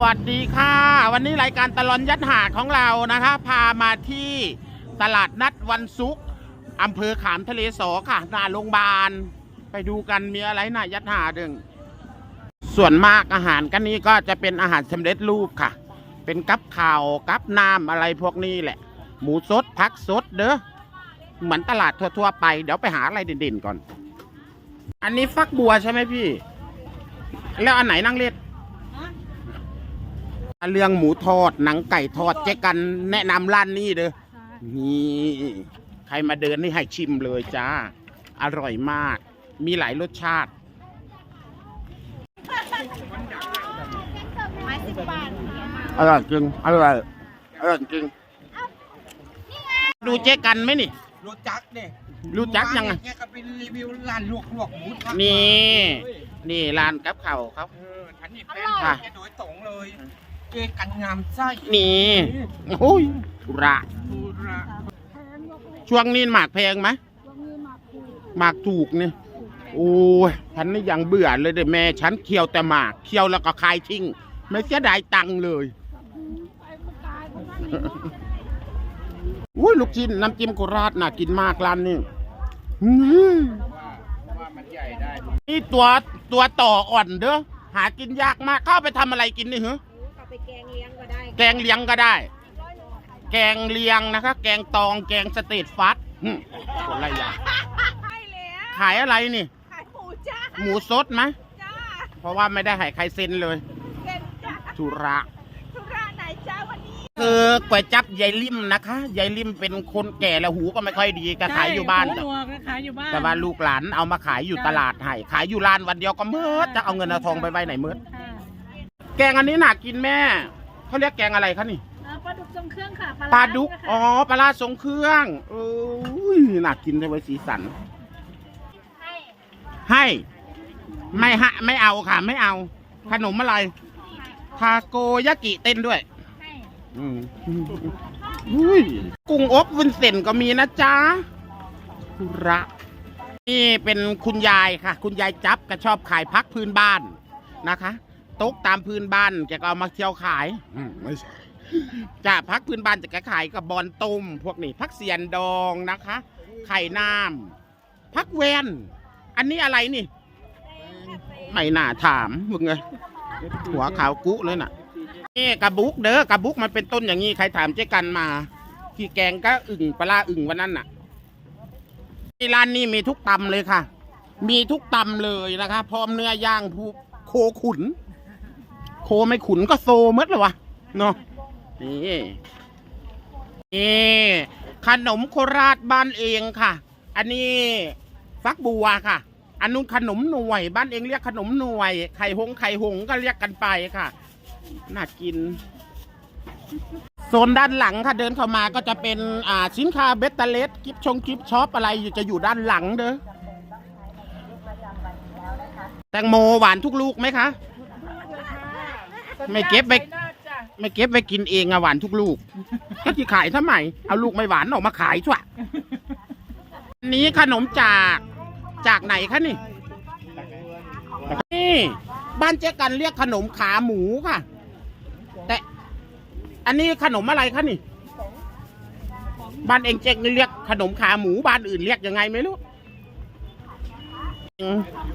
สวัสดีค่ะ วันนี้รายการตลอนยัดหาดของเรานะคะ พามาที่ตลาดนัดวันศุกร์อำเภอขามทะเลสอค่ะหน้าโรงพยาบาล ไปดูกันมีอะไรน่ายัดหาดึง ส่วนมากอาหารกันนี้ก็จะเป็นอาหารสำเร็จรูปค่ะ เป็นกับข่าวกับน้ำอะไรพวกนี้แหละ หมูสดผักสดเด้อเหมือนตลาดทั่วๆ ไปเดี๋ยวไปหาอะไรเด่นๆก่อน อันนี้ฟักบัวใช่ไหมพี่ แล้วอันไหนนั่งเล็ด เรื่องหมูทอดหนังไก่ทอดเจ๊กันแนะนำร้านนี้เด้อนี่ใครมาเดินนี่ให้ชิมเลยจ้า อร่อยมาก มีหลายรสชาติไม้สิบบาทอร่อยจริงอร่อยอร่อยจริง ดูเจ๊กันไหมนี่ รู้จักเนี่ยรู้จักยังไงแกก็เป็นรีวิวร้านลวกลวกหมูทอดนี่ นี่ร้านกับเขาวครับเออฉันนี่เป็นค่ะแกโดยตรงเลย เจกันงามไส้นี่โอ้ยธุระดูระช่วงนี้หมากแพงไหมหมากถูกนี่โอ้ยฉันนี่ยังเบื่อเลยเด้อแม่ ฉันเคี่ยวแต่หมากเคี่ยวแล้วก็คายทิ้ง ไม่เสียดายตังค์เลยอุ้ยลูกชิ้นน้ำจิ้มโคราชน่ากินมากร้านนี้อื้อหือว่ามันใหญ่ได้นี่ตัวตัวต่ออ่อนเด้อหากินยากมากเข้าไปทำอะไรกินนี่เหรอเอาไป แกงเลี้ยงก็ได้แกงเลียงก็ได้ แกงเลียงนะคะ แกงตองแกงสเตทฟัดหึคนละอย่างใช่แล้วขายอะไรนี่ ขายหมูจ้าหมูสดไหมจ้าเพราะว่าไม่ได้ให้ใครเซ็นเลยเป็นจ้าธุระธุระไหนจ้าวันนี้คือก๋วยจับยายลิมนะคะยายลิมเป็นคนแก่แล้วหูก็ไม่ค่อยดีก็ขายอยู่บ้านใช่หัวหนวกก็ขายอยู่บ้านแต่ว่าลูกหลานเอามาขายอยู่ตลาดให้ขายอยู่ร้านวันเดียวก็เมืดจะเอาเงินเอาทองไปไว้ไหนเมืดค่ะ แกงอันนี้น่ากินแม่ เขาเรียกแกงอะไรคะนี่ อ่าปลาดุกทรงเครื่องค่ะปลาดุก นะคะอ๋อ ปลาร้าทรงเครื่องเอ้ยน่ากินเลยไว้ยสีสันให้ ไม่ฮะ ไม่เอาค่ะ ไม่เอา ขนมอะไร ทาโกยากิเต้นด้วยอืมอุ้ยกุ้งอบวุ้นเส้นก็มีนะจ๊ะธุระ นี่เป็นคุณยายค่ะ คุณยายจับก็ชอบขายพักพื้นบ้านนะคะ ตกตามพื้นบ้านแกก็เอามาเที่ยวขายอืมไม่ใช่จะพักพื้นบ้านจะแกขายกับบอนต้มพวกนี้พักเสียนดองนะคะ ไข่น้ำพักแวน อันนี้อะไรนี่ ไม่น่าถามมึงไงหัวขาวกุเลยน่ะนี่กระบุกเด้อกระบุกมันเป็นต้นอย่างนี้ใครถามเจ๊กันมา ที่แกงก็อึ่งปลาร้าอึ่งวันนั้นน่ะที่ร้านนี้มีทุกตำเลยค่ะ มีทุกตำเลยนะคะ พร้อมเนื้อย่างผู้โคขุน โคไม่ขุนก็โซมดเลยวะเนาะนี่นี่ขนมโคราชบ้านเองค่ะ อันนี้ฟักบัวค่ะ อันนู้นขนมหน่วย บ้านเองเรียกขนมหน่วย ไข่หงไข่หงก็เรียกกันไปค่ะน่ากินโซนด้านหลังค่ะเดินเข้ามาก็จะเป็นอ่าสินค้าเบตเตเลสกิฟชงกิฟช็อปอะไรอยู่จะอยู่ด้านหลังเด้อแตงโมหวานทุกลูกไหมคะ ไม่เก็บไปไม่เก็บไปกินเองอะหวานทุกลูก ก็ที่ขายทำไม เอาลูกไม่หวานออกมาขายชั่วอันนี้ขนมจากจากไหนคะนี่ นี่ บ้านเจ๊กันเรียกขนมขาหมูค่ะ แต่ อันนี้ขนมอะไรคะนี่ บ้านเองเจ๊กนี่เรียกขนมขาหมูบ้านอื่นเรียกยังไงไม่รู้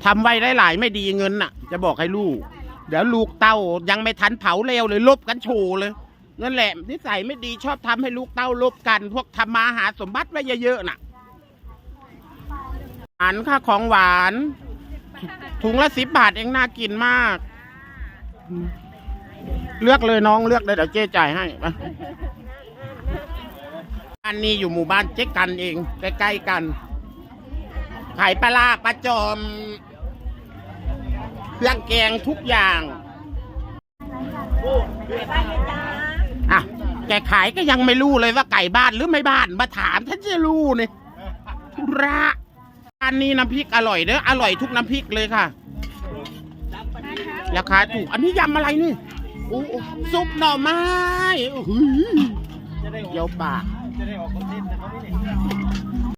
ทำไว้ได้หลายไม่ดีเงินน่ะ จะบอกให้ลูก เดี๋ยวลูกเต้ายังไม่ทันเผาเร็วเลยลบกันโชว์เลยนั่นแหละนิสัยไม่ดีชอบทำให้ลูกเต้าลบกัน พวกทำมาหาสมบัติไว้เยอะๆน่ะอาหารค่ะของหวาน ถุงละสิบบาทเองน่ากินมาก เลือกเลยน้องเลือกเลยเดี๋ยวเจ๊จ่ายให้อันนี้อยู่หมู่บ้านเจ๊กันเองใกล้ๆกันขายปลาปลาจอม รื่องแกงทุกอย่างอะแกขายก็ยังไม่รู้เลยว่าไก่บ้านหรือไม่บ้านมาถามท่านจะรู้นี่ธุระอันนี้น้ำพริกอร่อยเด้ออร่อยทุกน้ำพริกเลยค่ะราคาถูกอันนี้ยำอะไรนี่โอ้โอ้ซุปหน่อไม้โอ้โหเดี๋ยวปากจะได้ออกคอนเทนต์นะครับนี่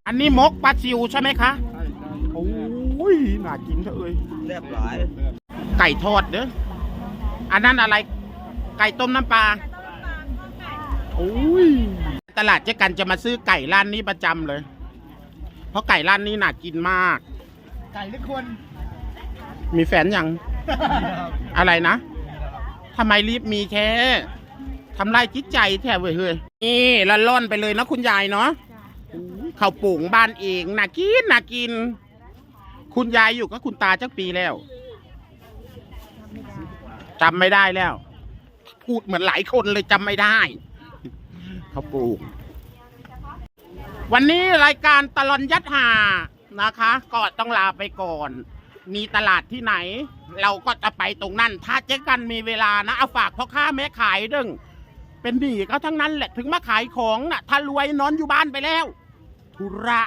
อันนี้มกปลาซิวใช่ไหมคะ ยน่ากินเถอะเอ้ยเรียบร้อยไก่ทอดเด้ออันนั้นอะไร ไก่ต้มน้ำปลาโอ้ยตลาดเจ๊กันจะมาซื้อไก่ร้านนี้ประจำเลย เพราะไก่ร้านนี้น่ากินมาก ไก่หรือคนมีแฟนยัง อะไรนะทำไมรีบมีแค่ทำลายจิตใจแท้เว้ยเฮ้ยนี่ละล่อนไปเลยนะคุณยายเนาะข้าวปุ่งบ้านเองน่ากินน่ากิน คุณยายอยู่กับคุณตาจักปีแล้วจำไม่ได้แล้ว พูดเหมือนหลายคนเลยจำไม่ได้ข้าปุ่งวันนี้รายการตลอนยัดหานะคะก็ต้องลาไปก่อน มีตลาดที่ไหน เราก็จะไปตรงนั้น ถ้าเจ๊กันมีเวลานะ เอาฝากพ่อค้าแม่ขายดึงเป็นหนี้เขาทั้งนั้นแหละถึงมาขายของน่ะ ถ้ารวยนอนอยู่บ้านไปแล้ว ธุระ